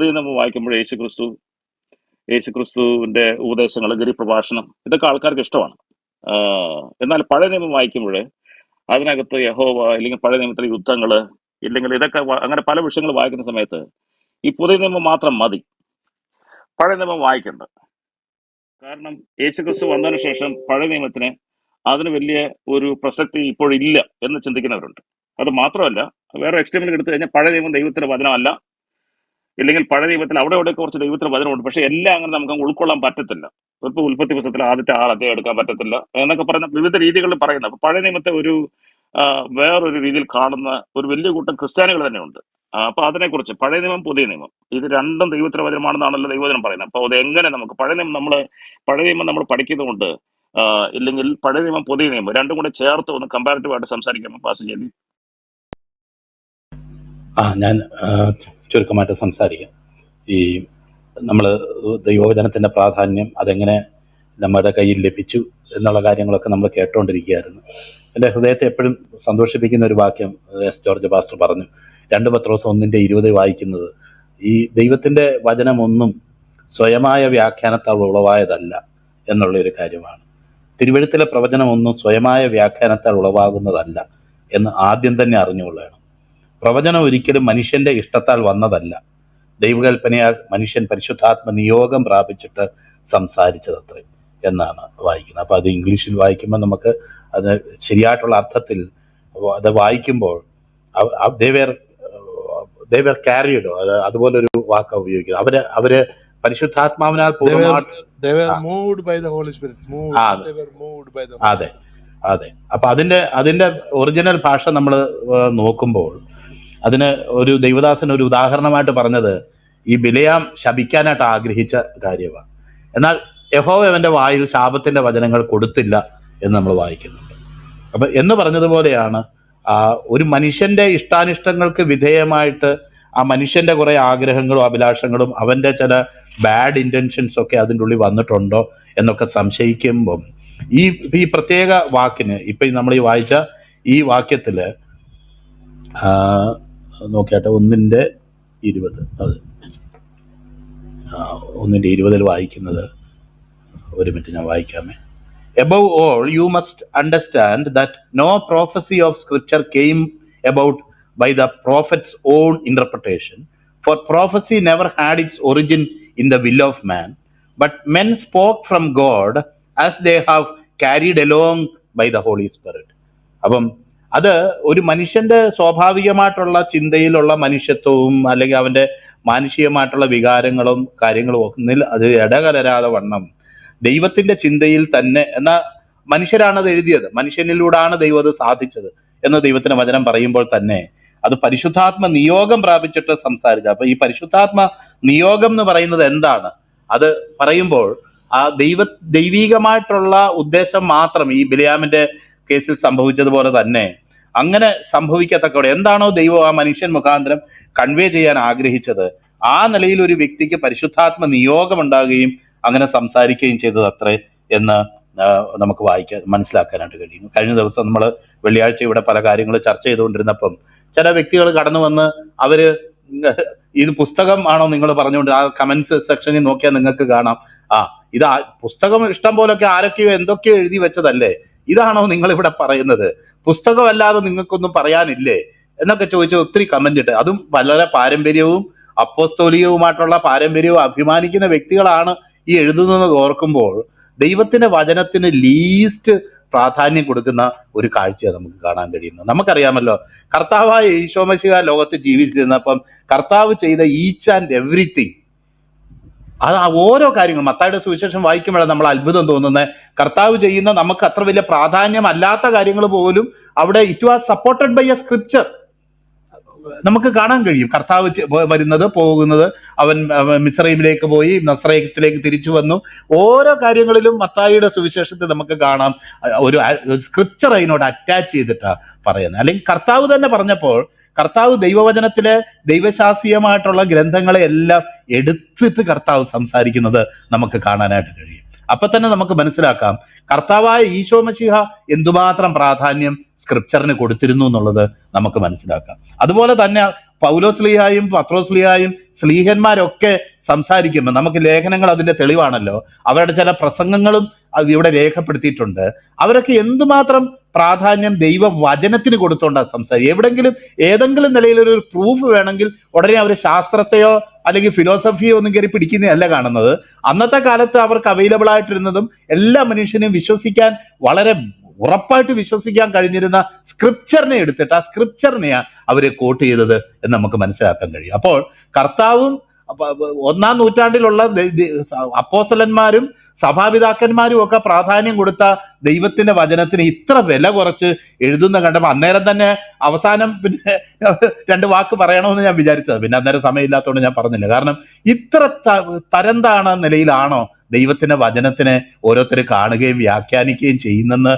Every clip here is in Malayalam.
പുതിയ നമ്മൾ വായിക്കുമ്പോൾ യേശു ക്രിസ്തു യേശു ക്രിസ്തുവിന്റെ ഉപദേശങ്ങൾ ഗിരിപ്രഭാഷണം ഇതൊക്കെ ആൾക്കാർക്ക് ഇഷ്ടമാണ്. എന്നാൽ പഴയ നിയമം വായിക്കുമ്പോൾ അതിനകത്ത് യഹോവ അല്ലെങ്കിൽ പഴയ നിയമത്തിലെ യുദ്ധങ്ങൾ ഇല്ലെങ്കിൽ ഇതൊക്കെ അങ്ങനെ പല വിഷയങ്ങൾ വായിക്കുന്ന സമയത്ത് ഈ പുതിയ നിയമം മാത്രം മതി. പഴയ നിയമം വായിക്കേണ്ട. കാരണം യേശു ക്രിസ്തു വന്നതിന് ശേഷം പഴയ നിയമത്തിന് അതിന് വലിയ ഒരു പ്രസക്തി ഇപ്പോഴില്ല എന്ന് ചിന്തിക്കുന്നവരുണ്ട്. അത് മാത്രമല്ല വേറെ എക്സ്ട്രീമിൽ എടുത്തു കഴിഞ്ഞാൽ പഴയ നിയമം ദൈവത്തിന്റെ വചനമല്ല. ഇല്ലെങ്കിൽ പഴയ ദൈവത്തിൽ അവിടെ ഇവിടെ കുറച്ച് ദൈവത്തിന് വചനമുണ്ട്. പക്ഷെ എല്ലാം അങ്ങനെ നമുക്ക് ഉൾക്കൊള്ളാൻ പറ്റത്തില്ല. ഇപ്പൊ ഉൽപ്പത്തി പുസ്തകത്തിൽ ആദ്യത്തെ ആൾ അദ്ദേഹം എടുക്കാൻ പറ്റത്തില്ല എന്നൊക്കെ പറയുന്ന വിവിധ രീതികളിൽ പറയുന്നത് അപ്പൊ പഴയ നിയമത്തെ ഒരു വേറൊരു രീതിയിൽ കാണുന്ന ഒരു വലിയ കൂട്ടം ക്രിസ്ത്യാനികൾ തന്നെ ഉണ്ട് അപ്പൊ അതിനെക്കുറിച്ച് പഴയ നിയമം പുതിയ നിയമം. ഇത് രണ്ടും ദൈവത്തിന് വചനമാണെന്നാണല്ലോ ദൈവവചനം പറയുന്നത്. അപ്പൊ അത് എങ്ങനെ നമുക്ക് പഴയ നിയമം നമ്മൾ പഴയ നിയമം നമ്മൾ പഠിക്കുന്നതുകൊണ്ട് ഇല്ലെങ്കിൽ പഴയ നിയമം പുതിയ നിയമം രണ്ടും കൂടെ ചേർത്ത് ഒന്ന് കമ്പാരിറ്റീവ് ആയിട്ട് സംസാരിക്കാം പാസ് ആ ഞാൻ ചുരുക്കമായിട്ട് സംസാരിക്കാം. ഈ നമ്മൾ ദൈവവചനത്തിന്റെ പ്രാധാന്യം അതെങ്ങനെ നമ്മുടെ കയ്യിൽ ലഭിച്ചു എന്നുള്ള കാര്യങ്ങളൊക്കെ നമ്മൾ കേട്ടുകൊണ്ടിരിക്കുകയായിരുന്നു എന്റെ ഹൃദയത്തെ എപ്പോഴും സന്തോഷിപ്പിക്കുന്ന ഒരു വാക്യം എസ് ജോർജ് പാസ്റ്റർ പറഞ്ഞു. രണ്ട് പത്രോസം ഒന്നിന്റെ ഇരുപത് വായിക്കുന്നത് ഈ ദൈവത്തിന്റെ വചനമൊന്നും സ്വയമായ വ്യാഖ്യാനത്താൽ ഉളവായതല്ല എന്നുള്ള ഒരു കാര്യമാണ്. തിരുവഴുത്തിലെ പ്രവചനമൊന്നും സ്വയമായ വ്യാഖ്യാനത്താൽ ഉളവാകുന്നതല്ല എന്ന് ആദ്യം തന്നെ അറിഞ്ഞുകൊള്ളണം. പ്രവചനം ഒരിക്കലും മനുഷ്യന്റെ ഇഷ്ടത്താൽ വന്നതല്ല. ദൈവകൽപ്പനയാൽ മനുഷ്യൻ പരിശുദ്ധാത്മ നിയോഗം പ്രാപിച്ചിട്ട് സംസാരിച്ചതത്രേ എന്നാണ് വായിക്കുന്നത്. അപ്പോൾ അത് ഇംഗ്ലീഷിൽ വായിക്കുമ്പോൾ നമുക്ക് അത് ശരിയായിട്ടുള്ള അർത്ഥത്തിൽ അത് വായിക്കുമ്പോൾ ദേവേർ ദേവേർ ക്യാരിയഡോ അത് അതുപോലൊരു വാക്ക് ഉപയോഗിക്കുന്നത്. അവർ അവർ പരിശുദ്ധാത്മാവിനാൽ അതെ അതെ. അപ്പൊ അതിന്റെ അതിന്റെ ഒറിജിനൽ ഭാഷ നമ്മൾ നോക്കുമ്പോൾ അതിന് ഒരു ദൈവദാസൻ ഒരു ഉദാഹരണമായിട്ട് പറഞ്ഞത് ഈ ബിലയാം ശപിക്കാനായിട്ട് ആഗ്രഹിച്ച കാര്യമാണ് എന്നാൽ യഹോവ അവന്റെ വായിൽ ശാപത്തിന്റെ വചനങ്ങൾ കൊടുത്തില്ല എന്ന് നമ്മൾ വായിക്കുന്നുണ്ട്. അപ്പൊ എന്ന് പറഞ്ഞതുപോലെയാണ് ഒരു മനുഷ്യന്റെ ഇഷ്ടാനിഷ്ടങ്ങൾക്ക് വിധേയമായിട്ട് ആ മനുഷ്യന്റെ കുറേ ആഗ്രഹങ്ങളും അഭിലാഷങ്ങളും അവന്റെ ചില ബാഡ് ഇന്റൻഷൻസ് ഒക്കെ അതിന്റെ ഉള്ളിൽ വന്നിട്ടുണ്ടോ എന്നൊക്കെ സംശയിക്കുമ്പം ഈ ഈ പ്രത്യേക വാക്കിന് ഇപ്പൊ നമ്മൾ ഈ വായിച്ച ഈ വാക്യത്തിൽ നോക്കിയാട്ടെ ഒന്നിന്റെ ഇരുപത്. അത്. ഒന്നിന്റെ ഇരുപതിൽ വായിക്കുന്നത് ഒരു മിനിറ്റ് ഞാൻ വായിക്കാമേ. Above all you must understand that no prophecy of scripture came about by the prophets on interpretation for prophecy never had its origin in the will of man but men spoke from God as they have carried along by the Holy Spirit അപ്പം അത് ഒരു മനുഷ്യന്റെ സ്വാഭാവികമായിട്ടുള്ള ചിന്തയിലുള്ള മനുഷ്യത്വവും അല്ലെങ്കിൽ അവന്റെ മാനുഷികമായിട്ടുള്ള വികാരങ്ങളും കാര്യങ്ങളും ഒന്നിൽ അത് ഇടകലരാതെ വണ്ണം. ദൈവത്തിന്റെ ചിന്തയിൽ തന്നെ എന്ന മനുഷ്യരാണ് അത് എഴുതിയത്. മനുഷ്യനിലൂടെയാണ് ദൈവം അത് സാധിച്ചത് എന്ന് ദൈവത്തിന്റെ വചനം പറയുമ്പോൾ തന്നെ അത് പരിശുദ്ധാത്മ നിയോഗം പ്രാപിച്ചിട്ട് സംസാരിച്ച. അപ്പൊ ഈ പരിശുദ്ധാത്മ നിയോഗം എന്ന് പറയുന്നത് എന്താണ്? അത് പറയുമ്പോൾ ആ ദൈവ ദൈവീകമായിട്ടുള്ള ഉദ്ദേശം മാത്രം ഈ ബിലിയാമിന്റെ കേസിൽ സംഭവിച്ചതുപോലെ തന്നെ അങ്ങനെ സംഭവിക്കത്തക്കവിടെ. എന്താണോ ദൈവം ആ മനുഷ്യൻ മുഖാന്തരം കൺവേ ചെയ്യാൻ ആഗ്രഹിച്ചത്. ആ നിലയിൽ ഒരു വ്യക്തിക്ക് പരിശുദ്ധാത്മ നിയോഗം ഉണ്ടാകുകയും അങ്ങനെ സംസാരിക്കുകയും ചെയ്തത് അത്രേ എന്ന് നമുക്ക് വായിക്കാൻ മനസ്സിലാക്കാനായിട്ട് കഴിയും കഴിഞ്ഞ ദിവസം നമ്മൾ വെള്ളിയാഴ്ച ഇവിടെ പല കാര്യങ്ങൾ ചർച്ച ചെയ്തുകൊണ്ടിരുന്നപ്പം ചില വ്യക്തികൾ കടന്നു വന്ന് അവർ ഇത് പുസ്തകം ആണോ നിങ്ങൾ പറഞ്ഞുകൊണ്ട് ആ കമന്റ്സ് സെക്ഷനിൽ നോക്കിയാൽ നിങ്ങൾക്ക് കാണാം. ആ ഇത് പുസ്തകം ഇഷ്ടം പോലൊക്കെ ആരൊക്കെയോ എന്തൊക്കെയോ എഴുതി വെച്ചതല്ലേ? ഇതാണോ നിങ്ങൾ ഇവിടെ പറയുന്നത്? പുസ്തകമല്ലാതെ നിങ്ങൾക്കൊന്നും പറയാനില്ലേ? എന്നൊക്കെ ചോദിച്ച ഒത്തിരി കമന്റ് ഇട്ട്. അതും വളരെ പാരമ്പര്യവും അപ്പോസ്തോലികവുമായിട്ടുള്ള പാരമ്പര്യവും അഭിമാനിക്കുന്ന വ്യക്തികളാണ് ഈ എഴുതുന്നത് ഓർക്കുമ്പോൾ ദൈവത്തിന്റെ വചനത്തിന് ലീസ്റ്റ് പ്രാധാന്യം കൊടുക്കുന്ന ഒരു കാഴ്ചയാണ് നമുക്ക് കാണാൻ കഴിയുന്നത്. നമുക്കറിയാമല്ലോ കർത്താവായ ഈശോമശിക ലോകത്ത് ജീവിച്ചിരുന്നപ്പം കർത്താവ് ചെയ്ത ഈച്ച് ആൻഡ് എവറിത്തിങ് അത് ആ ഓരോ കാര്യങ്ങളും മത്തായുടെ സുവിശേഷം വായിക്കുമ്പോഴാണ് നമ്മൾ അത്ഭുതം തോന്നുന്നത്. കർത്താവ് ചെയ്യുന്ന നമുക്ക് അത്ര വലിയ പ്രാധാന്യം അല്ലാത്ത കാര്യങ്ങൾ പോലും അവിടെ it was supported by a scripture നമുക്ക് കാണാൻ കഴിയും. കർത്താവ് വരുന്നത് പോകുന്നത് അവൻ മിസ്രൈമിലേക്ക് പോയി നസ്രയത്തിലേക്ക് തിരിച്ചു വന്നു. ഓരോ കാര്യങ്ങളിലും മത്തായിയുടെ സുവിശേഷത്തെ നമുക്ക് കാണാം. ഒരു സ്ക്രിപ്ചർ അതിനോട് അറ്റാച്ച് ചെയ്തിട്ടാണ് പറയുന്നത്. അല്ലെങ്കിൽ കർത്താവ് തന്നെ പറഞ്ഞപ്പോൾ കർത്താവ് ദൈവവചനത്തിലെ ദൈവശാസ്ത്രീയമായിട്ടുള്ള ഗ്രന്ഥങ്ങളെ എല്ലാം എടുത്തിട്ട് കർത്താവ് സംസാരിക്കുന്നത് നമുക്ക് കാണാനായിട്ട് കഴിയും. അപ്പൊ തന്നെ നമുക്ക് മനസ്സിലാക്കാം കർത്താവായ ഈശോ മഷിഹ എന്തുമാത്രം പ്രാധാന്യം സ്ക്രിപ്ചറിന് കൊടുത്തിരുന്നു എന്നുള്ളത് നമുക്ക് മനസ്സിലാക്കാം. അതുപോലെ തന്നെ പൗലോസ്ലിയായും പത്രോസ്ലിയായും സ്ലീഹന്മാരൊക്കെ സംസാരിക്കുമ്പോൾ നമുക്ക് ലേഖനങ്ങൾ അതിന്റെ തെളിവാണല്ലോ. അവരുടെ ചില പ്രസംഗങ്ങളും ഇവിടെ രേഖപ്പെടുത്തിയിട്ടുണ്ട്. അവരൊക്കെ എന്തുമാത്രം പ്രാധാന്യം ദൈവ വചനത്തിന് കൊടുത്തോണ്ടാണ് സംസാരിക്കുക? എവിടെങ്കിലും ഏതെങ്കിലും നിലയിൽ ഒരു പ്രൂഫ് വേണമെങ്കിൽ ഉടനെ അവർ ശാസ്ത്രത്തെയോ അല്ലെങ്കിൽ ഫിലോസഫിയോ ഒന്നും കയറി പിടിക്കുന്നതല്ല കാണുന്നത്. അന്നത്തെ കാലത്ത് അവർക്ക് അവൈലബിൾ ആയിട്ടിരുന്നതും എല്ലാ മനുഷ്യനും വിശ്വസിക്കാൻ വളരെ ഉറപ്പായിട്ട് വിശ്വസിക്കാൻ കഴിഞ്ഞിരുന്ന സ്ക്രിപ്ചറിനെ എടുത്തിട്ട് ആ സ്ക്രിപ്ചറിനെയാണ് അവർ കോട്ട് ചെയ്തത് എന്ന് നമുക്ക് മനസ്സിലാക്കാൻ കഴിയും. അപ്പോൾ കർത്താവും ഒന്നാം നൂറ്റാണ്ടിലുള്ള അപ്പോസ്തലന്മാരും സഭാപിതാക്കന്മാരും ഒക്കെ പ്രാധാന്യം കൊടുത്ത ദൈവത്തിന്റെ വചനത്തിന് ഇത്ര വില കുറച്ച് എഴുതുന്ന കണ്ടപ്പോൾ അന്നേരം തന്നെ അവസാനം പിന്നെ രണ്ട് വാക്ക് പറയണമെന്ന് ഞാൻ വിചാരിച്ചത്. പിന്നെ അന്നേരം സമയമില്ലാത്തതുകൊണ്ട് ഞാൻ പറഞ്ഞില്ല. കാരണം ഇത്ര തരന്താണ് നിലയിലാണോ ദൈവത്തിന്റെ വചനത്തിനെ ഓരോരുത്തർ കാണുകയും വ്യാഖ്യാനിക്കുകയും ചെയ്യുന്നെന്ന്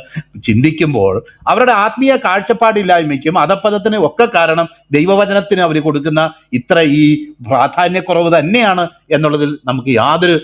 ചിന്തിക്കുമ്പോൾ അവരുടെ ആത്മീയ കാഴ്ചപ്പാടില്ലായ്മയ്ക്കും അധപ്പതത്തിനും ഒക്കെ കാരണം ദൈവവചനത്തിന് അവർ കൊടുക്കുന്ന ഇത്ര ഈ പ്രാധാന്യക്കുറവ് തന്നെയാണ് എന്നുള്ളതിൽ നമുക്ക് യാതൊരു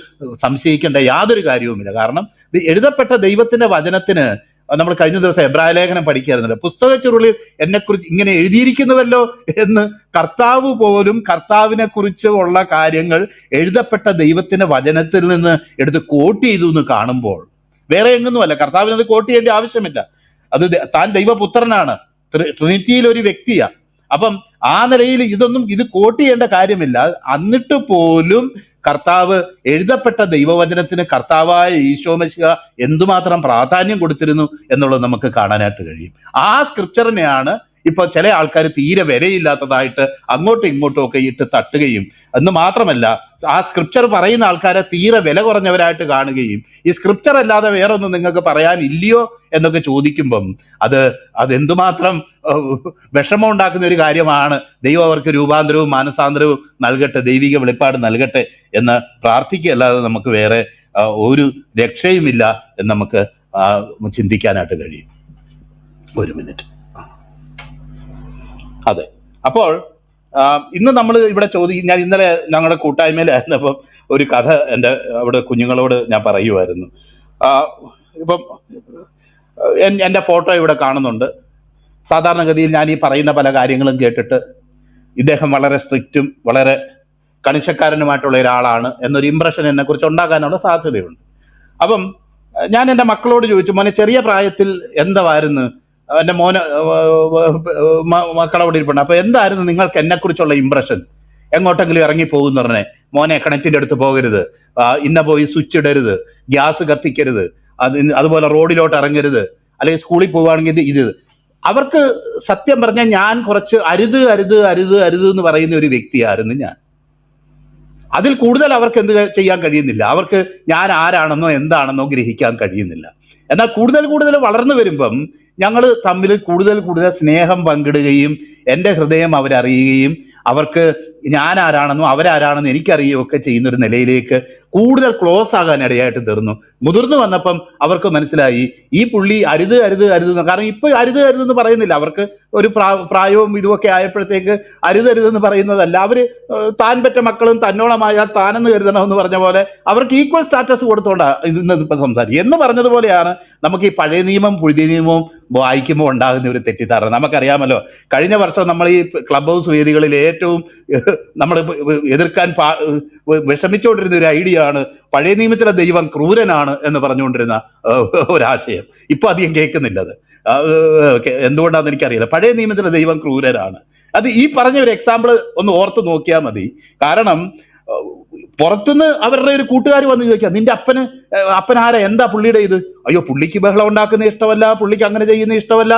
സംശയിക്കേണ്ട യാതൊരു കാര്യവുമില്ല. കാരണം ഇത് എഴുതപ്പെട്ട ദൈവത്തിന്റെ വചനത്തിന് നമ്മൾ കഴിഞ്ഞ ദിവസം എബ്രായ ലേഖനം പഠിക്കാറുണ്ടല്ലോ പുസ്തക ചുരുളിൽ എന്നെക്കുറിച്ച് ഇങ്ങനെ എഴുതിയിരിക്കുന്നുവല്ലോ എന്ന് കർത്താവ് പോലും കർത്താവിനെ കുറിച്ച് ഉള്ള കാര്യങ്ങൾ എഴുതപ്പെട്ട ദൈവത്തിന്റെ വചനത്തിൽ നിന്ന് എടുത്ത് കോട്ട് ചെയ്തു എന്ന് കാണുമ്പോൾ വേറെ എങ്ങൊന്നുമല്ല. കർത്താവിന് അത് കോട്ട് ചെയ്യേണ്ട ആവശ്യമില്ല. അത് താൻ ദൈവപുത്രനാണ്. ട്രി- ട്രിനിറ്റിയിൽ ഒരു വ്യക്തിയാ. അപ്പം ആ നിലയിൽ ഇതൊന്നും ഇത് കോട്ട് ചെയ്യേണ്ട കാര്യമില്ല. എന്നിട്ട് പോലും കർത്താവ് എഴുതപ്പെട്ട ദൈവവചനത്തിന് കർത്താവായ ഈശോമശിക എന്തുമാത്രം പ്രാധാന്യം കൊടുത്തിരുന്നു എന്നുള്ളത് നമുക്ക് കാണാനായിട്ട് കഴിയും. ആ സ്ക്രിപ്ചറിനെയാണ് ഇപ്പൊ ചില ആൾക്കാർ തീരെ വിലയില്ലാത്തതായിട്ട് അങ്ങോട്ടും ഇങ്ങോട്ടും ഒക്കെ ഇട്ട് തട്ടുകയും. എന്ന് മാത്രമല്ല ആ സ്ക്രിപ്ചർ പറയുന്ന ആൾക്കാരെ തീരെ വില കുറഞ്ഞവരായിട്ട് കാണുകയും ഈ സ്ക്രിപ്ചർ അല്ലാതെ വേറൊന്നും നിങ്ങൾക്ക് പറയാനില്ലയോ എന്നൊക്കെ ചോദിക്കുമ്പം അത് അത് എന്തുമാത്രം ഏഹ്, വിഷമം ഉണ്ടാക്കുന്ന ഒരു കാര്യമാണ്. ദൈവം അവർക്ക് രൂപാന്തരവും മാനസാന്തരവും നൽകട്ടെ ദൈവിക വെളിപ്പാട് നൽകട്ടെ എന്ന് പ്രാർത്ഥിക്കുകയല്ലാതെ നമുക്ക് വേറെ ഒരു രക്ഷയുമില്ല എന്ന് നമുക്ക് ചിന്തിക്കാനായിട്ട് കഴിയും. ഒരു മിനിറ്റ്. അതെ. അപ്പോൾ ഇന്ന് നമ്മൾ ഇവിടെ ചോദിക്കും ഞാൻ ഇന്നലെ ഞങ്ങളുടെ കൂട്ടായ്മയിലായിരുന്നപ്പം ഒരു കഥ എന്റെ അവിടെ കുഞ്ഞുങ്ങളോട് ഞാൻ പറയുമായിരുന്നു ഇപ്പം എന്റെ ഫോട്ടോ ഇവിടെ കാണുന്നുണ്ട്. സാധാരണഗതിയിൽ ഞാൻ ഈ പറയുന്ന പല കാര്യങ്ങളും കേട്ടിട്ട് ഇദ്ദേഹം വളരെ സ്ട്രിക്റ്റും വളരെ കണിശക്കാരനുമായിട്ടുള്ള ഒരാളാണ് എന്നൊരു ഇമ്പ്രഷൻ എന്നെ കുറിച്ച് ഉണ്ടാകാനുള്ള സാധ്യതയുണ്ട്. അപ്പം ഞാൻ എന്റെ മക്കളോട് ചോദിച്ചു മോനെ ചെറിയ പ്രായത്തിൽ എന്തായിരുന്നു എന്റെ മോന് മക്കളെ അവിടെ ഇരിപ്പുണ്ട്. അപ്പൊ എന്തായിരുന്നു നിങ്ങൾക്ക് എന്നെക്കുറിച്ചുള്ള ഇമ്പ്രഷൻ എങ്ങോട്ടെങ്കിലും ഇറങ്ങി പോകുന്ന പറഞ്ഞേ. മോനെ കിണറ്റിന്റെ അടുത്ത് പോകരുത്. ഇന്ന പോയി സ്വിച്ച് ഇടരുത്. ഗ്യാസ് കത്തിക്കരുത്. അത് അതുപോലെ റോഡിലോട്ട് ഇറങ്ങരുത്. അല്ലെങ്കിൽ സ്കൂളിൽ പോവുകയാണെങ്കിൽ ഇത്. അവർക്ക് സത്യം പറഞ്ഞാൽ ഞാൻ കുറച്ച് അരുത് അരുത് അരുത് അരുത് എന്ന് പറയുന്ന ഒരു വ്യക്തിയായിരുന്നു ഞാൻ. അതിൽ കൂടുതൽ അവർക്ക് എന്ത് ചെയ്യാൻ കഴിയുന്നില്ല. അവർക്ക് ഞാൻ ആരാണെന്നോ എന്താണെന്നോ ഗ്രഹിക്കാൻ കഴിയുന്നില്ല. എന്നാൽ കൂടുതൽ കൂടുതൽ വളർന്നു വരുമ്പം ഞങ്ങൾ തമ്മിൽ കൂടുതൽ കൂടുതൽ സ്നേഹം പങ്കിടുകയും എന്റെ ഹൃദയം അവരറിയുകയും അവർക്ക് ഞാൻ ആരാണെന്നും അവരാരാണെന്നും എനിക്കറിയുകയും ഒക്കെ ചെയ്യുന്ന ഒരു നിലയിലേക്ക് കൂടുതൽ ക്ലോസ് ആകാൻ ഇടയായിട്ട് തീർന്നു. മുതിർന്നു വന്നപ്പം അവർക്ക് മനസ്സിലായി ഈ പുള്ളി അരുത് അരുത് അരുത് കാരണം ഇപ്പൊ അരുത് അരുത് എന്ന് പറയുന്നില്ല. അവർക്ക് ഒരു പ്രാ- പ്രായവും ഇതുമൊക്കെ ആയപ്പോഴത്തേക്ക് അരുത് അരുതെന്ന് പറയുന്നതല്ല. അവർ താൻ പറ്റ മക്കളും തന്നോളമായാൽ താനെന്ന് കരുതണമെന്ന് പറഞ്ഞ പോലെ അവർക്ക് ഈക്വൽ സ്റ്റാറ്റസ് കൊടുത്തോണ്ടാ ഇന്ന് ഇപ്പൊ സംസാരിക്കും എന്ന് പറഞ്ഞതുപോലെയാണ് നമുക്ക് ഈ പഴയ നിയമം പുതിയ നിയമവും വായിക്കുമ്പോൾ ഉണ്ടാകുന്ന ഒരു തെറ്റിദ്ധാരണ. നമുക്കറിയാമല്ലോ കഴിഞ്ഞ വർഷം നമ്മൾ ഈ ക്ലബ് ഹൗസ് വേദികളിൽ ഏറ്റവും നമ്മൾ എതിർക്കാൻ പാ വിഷമിച്ചുകൊണ്ടിരുന്ന ഒരു ഐഡിയ ആണ് പഴയ നിയമത്തിലെ ദൈവം ക്രൂരനാണ് എന്ന് പറഞ്ഞുകൊണ്ടിരുന്ന ഒരാശയം. ഇപ്പൊ അധികം കേൾക്കുന്നില്ല അത് എന്തുകൊണ്ടാണെന്ന് എനിക്കറിയില്ല. പഴയ നിയമത്തിലെ ദൈവം ക്രൂരനാണ്. അത് ഈ പറഞ്ഞ ഒരു എക്സാമ്പിൾ ഒന്ന് ഓർത്ത് നോക്കിയാൽ മതി. കാരണം പുറത്തുനിന്ന് അവരുടെ ഒരു കൂട്ടുകാർ വന്ന് ചോദിക്കാം നിന്റെ അപ്പന് അപ്പൻ ആരാ? എന്താ പുള്ളിയുടെ ഇത്? അയ്യോ പുള്ളിക്ക് ബഹളം ഉണ്ടാക്കുന്ന ഇഷ്ടമല്ല പുള്ളിക്ക് അങ്ങനെ ചെയ്യുന്ന ഇഷ്ടമല്ല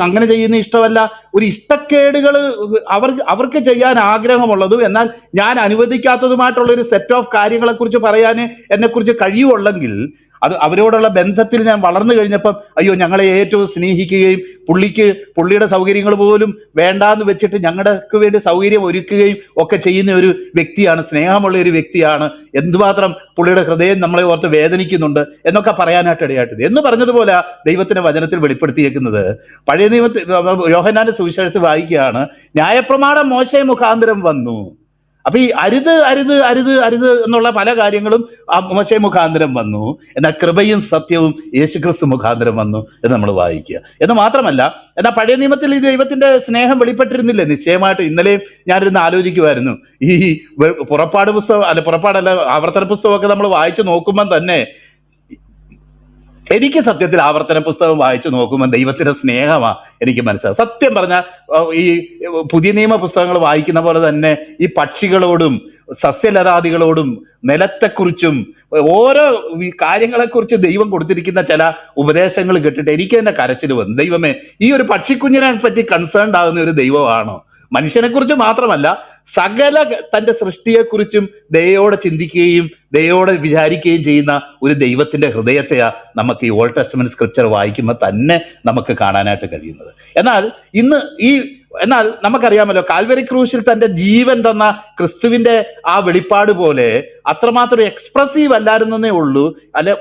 അങ്ങനെ ചെയ്യുന്ന ഇഷ്ടമല്ല. ഒരു ഇഷ്ടക്കേടുകൾ അവർ അവർക്ക് ചെയ്യാൻ ആഗ്രഹമുള്ളതും എന്നാൽ ഞാൻ അനുവദിക്കാത്തതുമായിട്ടുള്ള ഒരു സെറ്റ് ഓഫ് കാര്യങ്ങളെക്കുറിച്ച് പറയാൻ എന്നെക്കുറിച്ച് കഴിയുള്ളെങ്കിൽ അത് അവരോടുള്ള ബന്ധത്തിൽ ഞാൻ വളർന്നു കഴിഞ്ഞപ്പം അയ്യോ ഞങ്ങളെ ഏറ്റവും സ്നേഹിക്കുകയും പുള്ളിക്ക് പുള്ളിയുടെ സൗകര്യങ്ങൾ പോലും വേണ്ടാന്ന് വെച്ചിട്ട് ഞങ്ങൾക്ക് വേണ്ടി സൗകര്യം ഒരുക്കുകയും ഒക്കെ ചെയ്യുന്ന ഒരു വ്യക്തിയാണ് സ്നേഹമുള്ള ഒരു വ്യക്തിയാണ്. എന്തുമാത്രം പുള്ളിയുടെ ഹൃദയം നമ്മളെ ഓർത്ത് വേദനിക്കുന്നുണ്ട് എന്നൊക്കെ പറയാനായിട്ട് ഇടയായിട്ടത് എന്ന് പറഞ്ഞതുപോലെ ദൈവത്തിന്റെ വചനത്തിൽ വെളിപ്പെടുത്തിയേക്കുന്നത് പഴയ നിയമത്തിൽ യോഹനാന്റെ സുവിശേഷത്തിൽ വായിക്കുകയാണ് ന്യായപ്രമാണം മോശ മുഖാന്തരം വന്നു. അപ്പൊ ഈ അരുത് അരുത് അരുത് അരുത് എന്നുള്ള പല കാര്യങ്ങളും മോശ മുഖാന്തരം വന്നു. എന്നാൽ കൃപയും സത്യവും യേശുക്രിസ്തു മുഖാന്തരം വന്നു എന്ന് നമ്മൾ വായിക്കുക. എന്ന് മാത്രമല്ല എന്നാൽ പഴയ നിയമത്തിൽ ഈ ദൈവത്തിന്റെ സ്നേഹം വെളിപ്പെട്ടിരുന്നില്ലേ? നിശ്ചയമായിട്ട് ഇന്നലെയും ഞാനിരുന്ന് ആലോചിക്കുമായിരുന്നു ഈ പുറപ്പാട് പുസ്തകം അല്ല പുറപ്പാടല്ല ആവർത്തന പുസ്തകമൊക്കെ നമ്മൾ വായിച്ചു നോക്കുമ്പം തന്നെ എനിക്ക് സത്യത്തിൽ ആവർത്തന പുസ്തകം വായിച്ചു നോക്കുമ്പോൾ ദൈവത്തിന്റെ സ്നേഹമാണ് എനിക്ക് മനസ്സിലാവും സത്യം പറഞ്ഞാൽ ഈ പുതിയ നിയമ പുസ്തകങ്ങൾ വായിക്കുന്ന പോലെ തന്നെ ഈ പക്ഷികളോടും സസ്യലതാദികളോടും നിലത്തെക്കുറിച്ചും ഓരോ കാര്യങ്ങളെക്കുറിച്ച് ദൈവം കൊടുത്തിരിക്കുന്ന ചില ഉപദേശങ്ങൾ കേട്ടിട്ട് എനിക്ക് തന്നെ കരച്ചിൽ വന്നു. ദൈവമേ ഈ ഒരു പക്ഷിക്കുഞ്ഞിനെ പറ്റി കൺസേൺഡ് ആകുന്ന ഒരു ദൈവമാണോ? മനുഷ്യനെക്കുറിച്ച് മാത്രമല്ല സകല തന്റെ സൃഷ്ടിയെക്കുറിച്ചും ദയോടെ ചിന്തിക്കുകയും ദയോടെ വിചാരിക്കുകയും ചെയ്യുന്ന ഒരു ദൈവത്തിന്റെ ഹൃദയത്തെയാ നമുക്ക് ഈ ഓൾഡ് ടെസ്റ്റ്മെന്റ് സ്ക്രിപ്ചർ വായിക്കുമ്പോൾ തന്നെ നമുക്ക് കാണാനായിട്ട് കഴിയുന്നത്. എന്നാൽ ഇന്ന് ഈ എന്നാൽ നമുക്കറിയാമല്ലോ കാൽവരി ക്രൂശിൽ തന്റെ ജീവൻ തന്ന ക്രിസ്തുവിന്റെ ആ വെളിപ്പാട് പോലെ അത്രമാത്രം എക്സ്പ്രസീവ് അല്ലായിരുന്നേ ഉള്ളൂ. അല്ലെ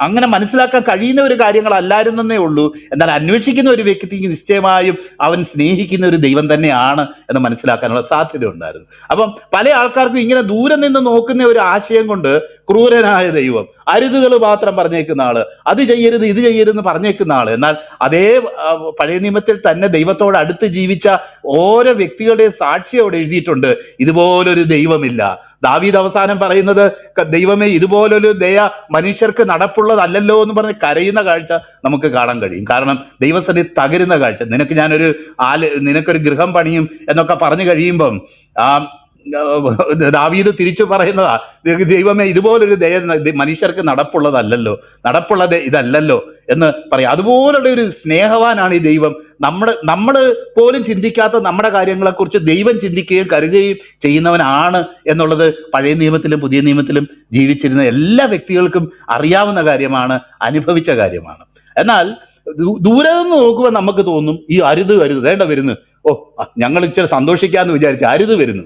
അങ്ങനെ മനസ്സിലാക്കാൻ കഴിയുന്ന ഒരു കാര്യങ്ങളല്ലായിരുന്നേ ഉള്ളൂ. എന്നാൽ അന്വേഷിക്കുന്ന ഒരു വ്യക്തിക്ക് നിശ്ചയമായും അവൻ സ്നേഹിക്കുന്ന ഒരു ദൈവം തന്നെയാണ് എന്ന് മനസ്സിലാക്കാനുള്ള സാധ്യത ഉണ്ടായിരുന്നു അപ്പം പല ആൾക്കാർക്കും ഇങ്ങനെ ദൂരെ നിന്ന് നോക്കുന്ന ഒരു ആശയം കൊണ്ട് ക്രൂരനായ ദൈവം. അരുതുകൾ മാത്രം പറഞ്ഞേക്കുന്ന ആൾ. അത് ചെയ്യരുത് ഇത് ചെയ്യരുതെന്ന് പറഞ്ഞേക്കുന്ന ആൾ. എന്നാൽ അതേ പഴയ നിയമത്തിൽ തന്നെ ദൈവത്തോട് അടുത്ത് ജീവിച്ച ഓരോ വ്യക്തികളുടെയും സാക്ഷി അവിടെ എഴുതിയിട്ടുണ്ട്. ഇതുപോലൊരു ദൈവമില്ല. ദാവീദ് അവസാനം പറയുന്നത് ദൈവമേ ഇതുപോലൊരു ദയ മനുഷ്യർക്ക് നടപ്പുള്ളതല്ലല്ലോ എന്ന് പറഞ്ഞ് കരയുന്ന കാഴ്ച നമുക്ക് കാണാൻ കഴിയും. കാരണം ദൈവസഭ തകരുന്ന കാഴ്ച. നിനക്ക് ഞാനൊരു ആൽ നിനക്കൊരു ഗൃഹം പണിയും എന്നൊക്കെ പറഞ്ഞു കഴിയുമ്പം ആ ദാവീദ് തിരിച്ചു പറയുന്നതാ ദൈവമേ ഇതുപോലൊരു ദയ മനുഷ്യർക്ക് നടപ്പുള്ളതല്ലല്ലോ നടപ്പുള്ള ഇതല്ലല്ലോ എന്ന് പറയാം. അതുപോലുള്ള ഒരു സ്നേഹവാനാണ് ഈ ദൈവം. നമ്മുടെ നമ്മൾ പോലും ചിന്തിക്കാത്ത നമ്മുടെ കാര്യങ്ങളെക്കുറിച്ച് ദൈവം ചിന്തിക്കുകയും കരുതുകയും ചെയ്യുന്നവനാണ് എന്നുള്ളത് പഴയ നിയമത്തിലും പുതിയ നിയമത്തിലും ജീവിച്ചിരുന്ന എല്ലാ വ്യക്തികൾക്കും അറിയാവുന്ന കാര്യമാണ് അനുഭവിച്ച കാര്യമാണ്. എന്നാൽ ദൂരെ നിന്ന് നോക്കുമ്പോൾ നമുക്ക് തോന്നും ഈ അരുത് അരുത് വേണ്ട വരുന്നു. ഓ ഞങ്ങൾ ഇച്ചിരി സന്തോഷിക്കാന്ന് വിചാരിച്ചു അരുത് വരുന്നു.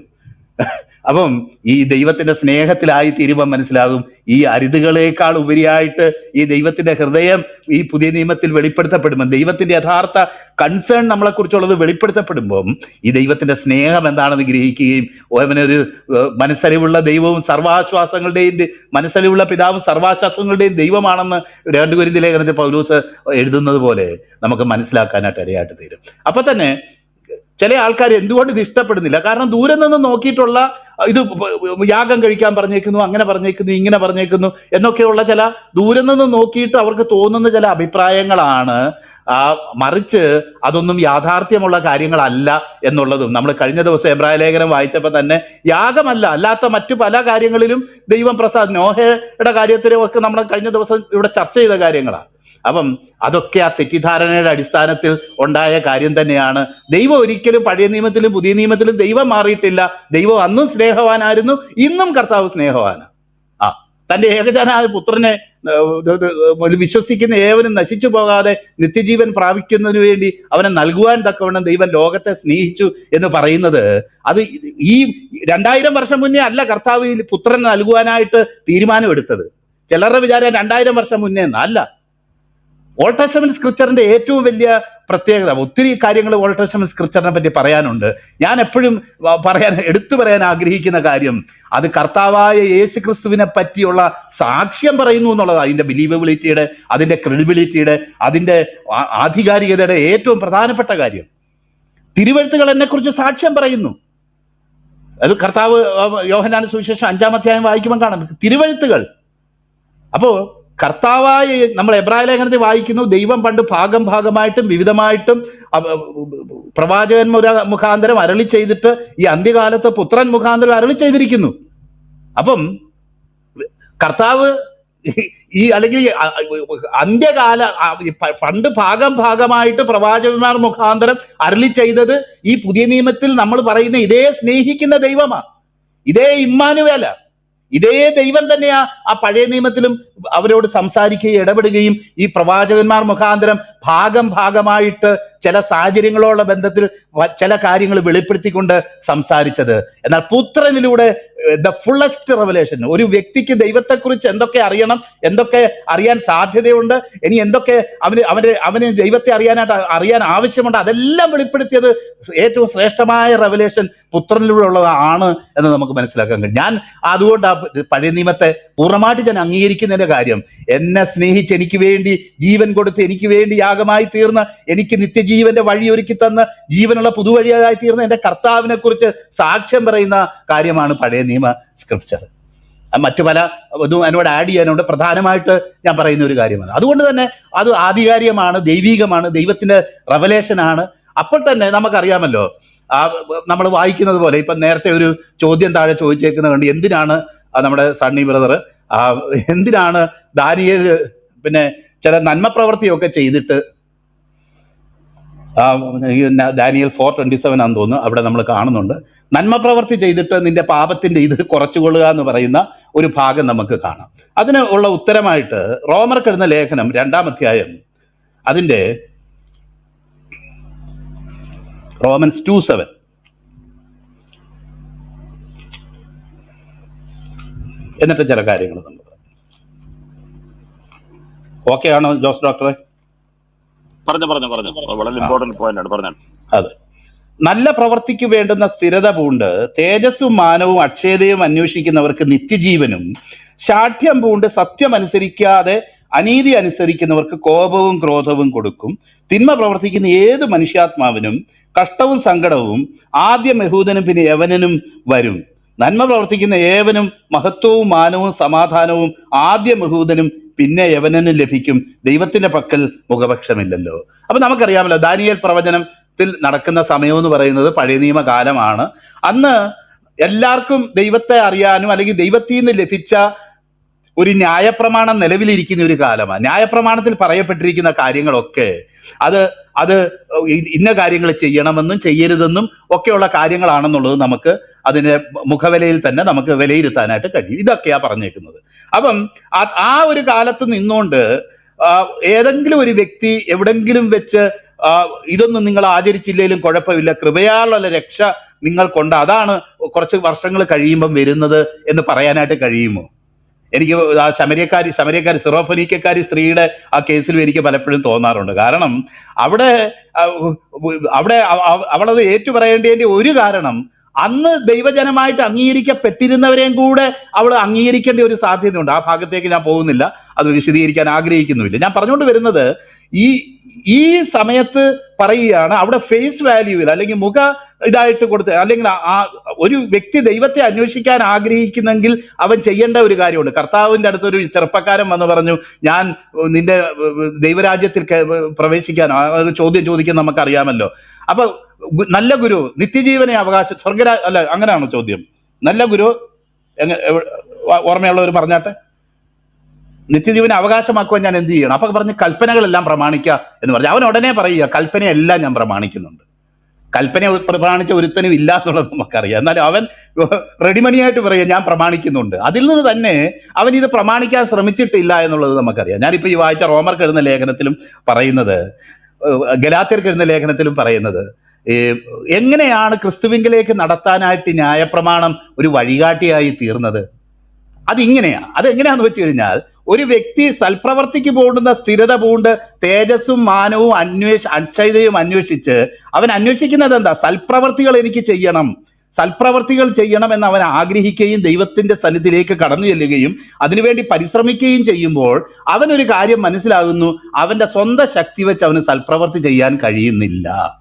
അപ്പം ഈ ദൈവത്തിന്റെ സ്നേഹത്തിലായി തീരുമ്പോൾ മനസ്സിലാകും. ഈ അരുതുകളേക്കാൾ ഉപരിയായിട്ട് ഈ ദൈവത്തിന്റെ ഹൃദയം ഈ പുതിയ നിയമത്തിൽ വെളിപ്പെടുത്തപ്പെടുമ്പോൾ ദൈവത്തിന്റെ യഥാർത്ഥ കൺസേൺ നമ്മളെക്കുറിച്ചുള്ളത് വെളിപ്പെടുത്തപ്പെടുമ്പം ഈ ദൈവത്തിന്റെ സ്നേഹം എന്താണെന്ന് ഗ്രഹിക്കുകയും അവനൊരു മനസ്സറിവുള്ള ദൈവവും സർവാശ്വാസങ്ങളുടെയും മനസ്സറിവുള്ള പിതാവും സർവാശ്വാസങ്ങളുടെയും ദൈവമാണെന്ന് രണ്ട് കുരുതി ലേഖനത്തിൽ പൗലൂസ് എഴുതുന്നത് പോലെ നമുക്ക് മനസ്സിലാക്കാനായിട്ട് ഇടയായിട്ട് തീരും. അപ്പൊ തന്നെ ചില ആൾക്കാർ എന്തുകൊണ്ട് ഇത് ഇഷ്ടപ്പെടുന്നില്ല? കാരണം ദൂരെ നിന്ന് നോക്കിയിട്ടുള്ള ഇത് യാഗം കഴിക്കാൻ പറഞ്ഞേക്കുന്നു അങ്ങനെ പറഞ്ഞേക്കുന്നു ഇങ്ങനെ പറഞ്ഞേക്കുന്നു എന്നൊക്കെയുള്ള ചില ദൂരെ നിന്ന് നോക്കിയിട്ട് അവർക്ക് തോന്നുന്ന ചില അഭിപ്രായങ്ങളാണ് ആ മറിച്ച് അതൊന്നും യാഥാർത്ഥ്യമുള്ള കാര്യങ്ങളല്ല എന്നുള്ളതും. നമ്മൾ കഴിഞ്ഞ ദിവസം എബ്രായ ലേഖനം വായിച്ചപ്പോൾ തന്നെ യാഗമല്ല അല്ലാത്ത മറ്റു പല കാര്യങ്ങളിലും ദൈവം പ്രസാദ് നോഹയുടെ കാര്യത്തിലും ഒക്കെ നമ്മൾ കഴിഞ്ഞ ദിവസം ഇവിടെ ചർച്ച ചെയ്ത കാര്യങ്ങളാണ്. അപ്പം അതൊക്കെ ആ തെറ്റിദ്ധാരണയുടെ അടിസ്ഥാനത്തിൽ ഉണ്ടായ കാര്യം തന്നെയാണ്. ദൈവം ഒരിക്കലും പഴയ നിയമത്തിലും പുതിയ നിയമത്തിലും ദൈവം മാറിയിട്ടില്ല. ദൈവം അന്നും സ്നേഹവാനായിരുന്നു. ഇന്നും കർത്താവ് സ്നേഹവാനാണ്. ആ തന്റെ ഏകജന പുത്രനെ വിശ്വസിക്കുന്ന ഏവനും നശിച്ചു പോകാതെ നിത്യജീവൻ പ്രാപിക്കുന്നതിന് വേണ്ടി അവനെ നൽകുവാൻ തക്കവണ്ണം ദൈവം ലോകത്തെ സ്നേഹിച്ചു എന്ന് പറയുന്നത് അത് ഈ രണ്ടായിരം വർഷം മുന്നേ അല്ല കർത്താവ് പുത്രൻ നൽകുവാനായിട്ട് തീരുമാനമെടുത്തത്. ചിലരുടെ വിചാരം രണ്ടായിരം വർഷം മുന്നേ എന്നല്ല. ഓൾഡ് ടെസ്റ്റമെന്റ് സ്ക്രിപ്ചറിന്റെ ഏറ്റവും വലിയ പ്രത്യേകത ഒത്തിരി കാര്യങ്ങൾ ഓൾഡ് ടെസ്റ്റമെന്റ് സ്ക്രിപ്ചറിനെ പറ്റി പറയാനുണ്ട്. ഞാൻ എപ്പോഴും പറയാൻ എടുത്തു പറയാൻ ആഗ്രഹിക്കുന്ന കാര്യം അത് കർത്താവായ യേശു ക്രിസ്തുവിനെ പറ്റിയുള്ള സാക്ഷ്യം പറയുന്നു എന്നുള്ളതാണ്. അതിന്റെ ബിലീവബിലിറ്റിയുടെ അതിന്റെ ക്രെഡിബിലിറ്റിയുടെ അതിന്റെ ആധികാരികതയുടെ ഏറ്റവും പ്രധാനപ്പെട്ട കാര്യം. തിരുവഴുത്തുകൾ എന്നെ കുറിച്ച് സാക്ഷ്യം പറയുന്നു. അത് കർത്താവ് യോഹനാന സുവിശേഷം അഞ്ചാം അധ്യായം വായിക്കുമ്പോൾ കാണാം. തിരുവഴുത്തുകൾ. അപ്പോ കർത്താവായ നമ്മൾ എബ്രായ ലേഖനത്തിൽ വായിക്കുന്നു ദൈവം പണ്ട് ഭാഗം ഭാഗമായിട്ടും വിവിധമായിട്ടും പ്രവാചകൻ മുഖാന്തരം അരളി ചെയ്തിട്ട് ഈ അന്ത്യകാലത്ത് പുത്രൻ മുഖാന്തരം അരളി ചെയ്തിരിക്കുന്നു. അപ്പം കർത്താവ് ഈ- അല്ലെങ്കിൽ അന്ത്യകാല പണ്ട് ഭാഗം ഭാഗമായിട്ട് പ്രവാചകന്മാർ മുഖാന്തരം അരളി ചെയ്തത് ഈ പുതിയ നിയമത്തിൽ നമ്മൾ പറയുന്ന ഇതേ സ്നേഹിക്കുന്ന ദൈവമാണ്. ഇതേ ഇമ്മാനുവേല. ഇതേ ദൈവം തന്നെയാ ആ പഴയ നിയമത്തിലും അവരോട് സംസാരിക്കുകയും ഇടപെടുകയും ഈ പ്രവാചകന്മാർ മുഖാന്തരം ഭാഗം ഭാഗമായിട്ട് ചില സാഹചര്യങ്ങളോടുള്ള ബന്ധത്തിൽ ചില കാര്യങ്ങൾ വെളിപ്പെടുത്തിക്കൊണ്ട് സംസാരിച്ചത്. എന്നാൽ പുത്രനിലൂടെ ദ ഫുള്ളസ്റ്റ് റെവലേഷൻ ഒരു വ്യക്തിക്ക് ദൈവത്തെക്കുറിച്ച് എന്തൊക്കെ അറിയണം എന്തൊക്കെ അറിയാൻ സാധ്യതയുണ്ട് ഇനി എന്തൊക്കെ അവന് അവന് അവന് ദൈവത്തെ അറിയാനായിട്ട് അറിയാൻ ആവശ്യമുണ്ട് അതെല്ലാം വെളിപ്പെടുത്തിയത് ഏറ്റവും ശ്രേഷ്ഠമായ റെവലേഷൻ പുത്രനിലൂടെ ഉള്ളതാണ് എന്ന് നമുക്ക് മനസ്സിലാക്കാൻ കഴിയും. ഞാൻ അതുകൊണ്ട് ആ പഴയ നിയമത്തെ പൂർണമായിട്ട് ഞാൻ കാര്യം എന്നെ സ്നേഹിച്ച് എനിക്ക് വേണ്ടി ജീവൻ കൊടുത്ത് എനിക്ക് വേണ്ടി യാഗമായി തീർന്ന് എനിക്ക് നിത്യജീവന്റെ വഴി ഒരുക്കി തന്ന് ജീവനുള്ള പുതുവഴിയായി തീർന്ന എന്റെ കർത്താവിനെ കുറിച്ച് സാക്ഷ്യം പറയുന്ന കാര്യമാണ് പഴയ നിയമ സ്ക്രിപ്ചർ മറ്റു പല ഇതും അതിനോട് ആഡ് ചെയ്യാനുണ്ട്. പ്രധാനമായിട്ട് ഞാൻ പറയുന്ന ഒരു കാര്യമാണ്. അതുകൊണ്ട് തന്നെ അത് ആധികാരികമാണ് ദൈവീകമാണ് ദൈവത്തിന്റെ റവലേഷനാണ് അപ്പോൾ തന്നെ നമുക്കറിയാമല്ലോ ആ നമ്മൾ വായിക്കുന്നത് പോലെ ഇപ്പം നേരത്തെ ഒരു ചോദ്യം താഴെ ചോദിച്ചേക്കുന്നത് കണ്ട് എന്തിനാണ് നമ്മുടെ സണ്ണി ബ്രദർ എന്തിനാണ് ദാരിയെ പിന്നെ ചില നന്മ പ്രവൃത്തിയൊക്കെ ചെയ്തിട്ട് ഡാനിയൽ ഫോർ ട്വന്റി സെവൻ ആണെന്ന് തോന്നുന്നു അവിടെ നമ്മൾ കാണുന്നുണ്ട്. നന്മ പ്രവൃത്തി ചെയ്തിട്ട് നിന്റെ പാപത്തിന്റെ ഇത് കുറച്ചുകൊള്ളുക എന്ന് പറയുന്ന ഒരു ഭാഗം നമുക്ക് കാണാം. അതിന് ഉള്ള ഉത്തരമായിട്ട് റോമർ കിടന്ന ലേഖനം രണ്ടാം അധ്യായം അതിന്റെ റോമൻസ് ടു സെവൻ എന്നിട്ട് ചില കാര്യങ്ങൾ നമ്മൾ ഓക്കെ ആണോ ജോസ് ഡോക്ടറെ പറഞ്ഞു പറഞ്ഞു പറഞ്ഞു. വളരെ ഇമ്പോർട്ടന്റ് പോയിന്റ് ആണ് പറഞ്ഞു. അതെ. നല്ല പ്രവൃത്തിക്ക് വേണ്ടുന്ന സ്ഥിരത പൂണ്ട് തേജസ്സും മാനവും അക്ഷയതയും അന്വേഷിക്കുന്നവർക്ക് നിത്യജീവനും ശാഠ്യം പൂണ്ട് സത്യം അനുസരിക്കാതെ അനീതി അനുസരിക്കുന്നവർക്ക് കോപവും ക്രോധവും കൊടുക്കും തിന്മ പ്രവർത്തിക്കുന്ന ഏത് മനുഷ്യാത്മാവിനും കഷ്ടവും സങ്കടവും ആദ്യം യഹൂദനും പിന്നെ യവനനും വരും. നന്മ പ്രവർത്തിക്കുന്ന ഏവനും മഹത്വവും മാനവും സമാധാനവും ആദ്യ യഹൂദനും പിന്നെ യവനനും ലഭിക്കും. ദൈവത്തിന്റെ പക്കൽ മുഖപക്ഷമില്ലല്ലോ. അപ്പൊ നമുക്കറിയാമല്ലോ ദാനിയൽ പ്രവചനത്തിൽ നടക്കുന്ന സമയം എന്ന് പറയുന്നത് പഴയ നിയമകാലമാണ്. അന്ന് എല്ലാവർക്കും ദൈവത്തെ അറിയാനും അല്ലെങ്കിൽ ദൈവത്തിൽ നിന്ന് ലഭിച്ച ഒരു ന്യായപ്രമാണം നിലവിലിരിക്കുന്ന ഒരു കാലമാണ്. ന്യായപ്രമാണത്തിൽ പറയപ്പെട്ടിരിക്കുന്ന കാര്യങ്ങളൊക്കെ അത് അത് ഇന്ന കാര്യങ്ങൾ ചെയ്യണമെന്നും ചെയ്യരുതെന്നും ഒക്കെയുള്ള കാര്യങ്ങളാണെന്നുള്ളത് നമുക്ക് അതിന്റെ മുഖവിലയിൽ തന്നെ നമുക്ക് വിലയിരുത്താനായിട്ട് കഴിയും. ഇതൊക്കെയാ പറഞ്ഞേക്കുന്നത്. അപ്പം ആ- ഒരു കാലത്ത് നിന്നുകൊണ്ട് ഏതെങ്കിലും ഒരു വ്യക്തി എവിടെങ്കിലും വെച്ച് ഇതൊന്നും നിങ്ങൾ ആചരിച്ചില്ലെങ്കിലും കുഴപ്പമില്ല കൃപയാലുള്ള രക്ഷ നിങ്ങൾക്കുണ്ട് അതാണ് കുറച്ച് വർഷങ്ങൾ കഴിയുമ്പം വരുന്നത് എന്ന് പറയാനായിട്ട് കഴിയുമോ? എനിക്ക് ആ ശമരിയക്കാരി ശമരിയക്കാരി സിറോഫനീക്കക്കാരി സ്ത്രീയുടെ ആ കേസിലും എനിക്ക് പലപ്പോഴും തോന്നാറുണ്ട്. കാരണം അവിടെ അവിടെ അവ- അവ- അവളത് ഏറ്റുപറയേണ്ടതിന്റെ ഒരു കാരണം അന്ന് ദൈവജനമായിട്ട് അംഗീകരിക്കപ്പെട്ടിരുന്നവരെയും കൂടെ അവൾ അംഗീകരിക്കേണ്ട ഒരു സാധ്യതയുണ്ട്. ആ ഭാഗത്തേക്ക് ഞാൻ പോകുന്നില്ല. അത് വിശദീകരിക്കാൻ ആഗ്രഹിക്കുന്നുമില്ല. ഞാൻ പറഞ്ഞുകൊണ്ട് വരുന്നത് ഈ ഈ സമയത്ത് പറയുകയാണ് അവിടെ ഫേസ് വാല്യൂവിൽ അല്ലെങ്കിൽ മുഖ ഇതായിട്ട് കൊടുത്ത് അല്ലെങ്കിൽ ആ- ഒരു വ്യക്തി ദൈവത്തെ അന്വേഷിക്കാൻ ആഗ്രഹിക്കുന്നെങ്കിൽ അവൻ ചെയ്യേണ്ട ഒരു കാര്യമുണ്ട്. കർത്താവിന്റെ അടുത്തൊരു ചെറുപ്പക്കാരൻ വന്ന് പറഞ്ഞു ഞാൻ നിന്റെ ദൈവരാജ്യത്തിൽ പ്രവേശിക്കാൻ ചോദ്യം ചോദിക്കാൻ നമുക്കറിയാമല്ലോ. അപ്പൊ നല്ല ഗുരു നിത്യജീവനെ അവകാശ സ്വർഗരാ അല്ല അങ്ങനെയാണോ ചോദ്യം? നല്ല ഗുരു ഓർമ്മയുള്ളവർ പറഞ്ഞാട്ടെ? നിത്യജീവനെ അവകാശമാക്കുവാൻ ഞാൻ എന്ത് ചെയ്യണം? അപ്പൊ പറഞ്ഞ് കൽപ്പനകളെല്ലാം പ്രമാണിക്കുക എന്ന് പറഞ്ഞു അവൻ ഉടനെ പറയുക കൽപ്പനയെല്ലാം ഞാൻ പ്രമാണിക്കുന്നുണ്ട്. കൽപ്പന പ്രമാണിച്ച ഒരുത്തനും ഇല്ല എന്നുള്ളത് നമുക്കറിയാം. എന്നാലും അവൻ റെഡിമണിയായിട്ട് പറയുക ഞാൻ പ്രമാണിക്കുന്നുണ്ട്. അതിൽ നിന്ന് തന്നെ അവൻ ഇത് പ്രമാണിക്കാൻ ശ്രമിച്ചിട്ടില്ല എന്നുള്ളത് നമുക്കറിയാം. ഞാനിപ്പോൾ ഈ വായിച്ച റോമർക്ക് എഴുതുന്ന ലേഖനത്തിലും പറയുന്നത് ഏഹ്, എഴുന്ന ലേഖനത്തിലും പറയുന്നത് എങ്ങനെയാണ് ക്രിസ്തുവിങ്കിലേക്ക് നടത്താനായിട്ട് ന്യായപ്രമാണം ഒരു വഴികാട്ടിയായി തീർന്നത്? അതിങ്ങനെയാ. അതെങ്ങനെയാണെന്ന് വെച്ച് കഴിഞ്ഞാൽ ഒരു വ്യക്തി സൽപ്രവർത്തിക്ക് പോകുന്ന സ്ഥിരത പൂണ്ട് തേജസ്സും മാനവും അന്വേഷ അക്ഷയതയും അന്വേഷിച്ച് അവൻ അന്വേഷിക്കുന്നത് എന്താ സൽപ്രവർത്തികൾ എനിക്ക് ചെയ്യണം. സൽപ്രവർത്തികൾ ചെയ്യണമെന്ന് അവൻ ആഗ്രഹിക്കുകയും ദൈവത്തിന്റെ സന്നിധിയിലേക്ക് കടന്നു ചെല്ലുകയും അതിനുവേണ്ടി പരിശ്രമിക്കുകയും ചെയ്യുമ്പോൾ അവനൊരു കാര്യം മനസ്സിലാകുന്നു. അവന്റെ സ്വന്തം ശക്തി വെച്ച് അവന് സൽപ്രവർത്തി ചെയ്യാൻ കഴിയുന്നില്ല.